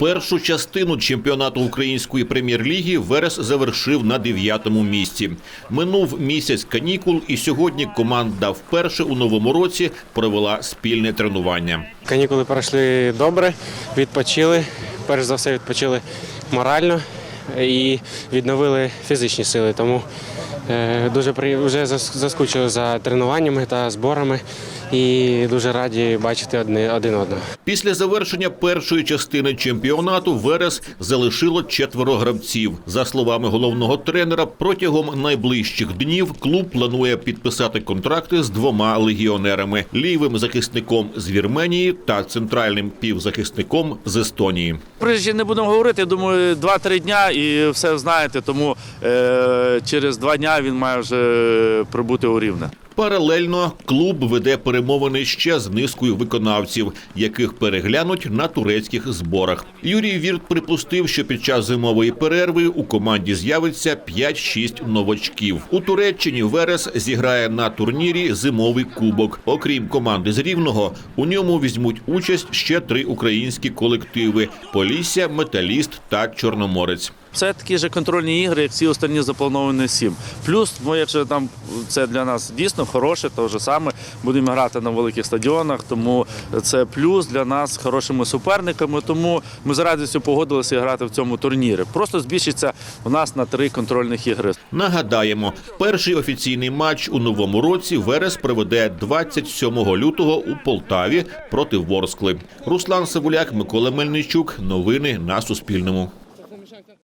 Першу частину чемпіонату української прем'єр-ліги Верес завершив на дев'ятому місці. Минув місяць канікул, і сьогодні команда вперше у новому році провела спільне тренування. Канікули пройшли добре, відпочили. Перш за все, відпочили морально і відновили фізичні сили. Тому дуже при... вже зас- заскучили за тренуваннями та зборами і дуже раді бачити одне, один одного. Pісля завершення першої частини чемпіонату Верес залишило четверо гравців. За словами головного тренера, протягом найближчих днів клуб планує підписати контракти з двома легіонерами: лівим захисником з Вірменії та центральним півзахисником з Естонії. Прежде не будемо говорити, думаю, 2-3 дня і все знаєте, тому е, через два дня він має вже прибути у рівне. Паралельно клуб веде перемовини ще з низкою виконавців, яких переглянуть на турецьких зборах. Юрій Вірт припустив, що під час зимової перерви у команді з'явиться 5-6 новачків. У Туреччині Верес зіграє на турнірі зимовий кубок. Окрім команди з Рівного, у ньому візьмуть участь ще три українські колективи: Полісся, Металіст та Чорноморець. Це такі ж контрольні ігри, як всі останні заплановані сім. Плюс, ну, якщо там це для нас дійсно хороше, то вже саме будемо грати на великих стадіонах, тому це плюс для нас хорошими суперниками. Тому ми з радістю погодилися грати в цьому турнірі. Просто збільшиться у нас на три контрольних ігри. Нагадаємо, перший офіційний матч у новому році Верес проведе 27 лютого у Полтаві проти Ворскли. Руслан Савуляк, Микола Мельничук. Новини на Суспільному.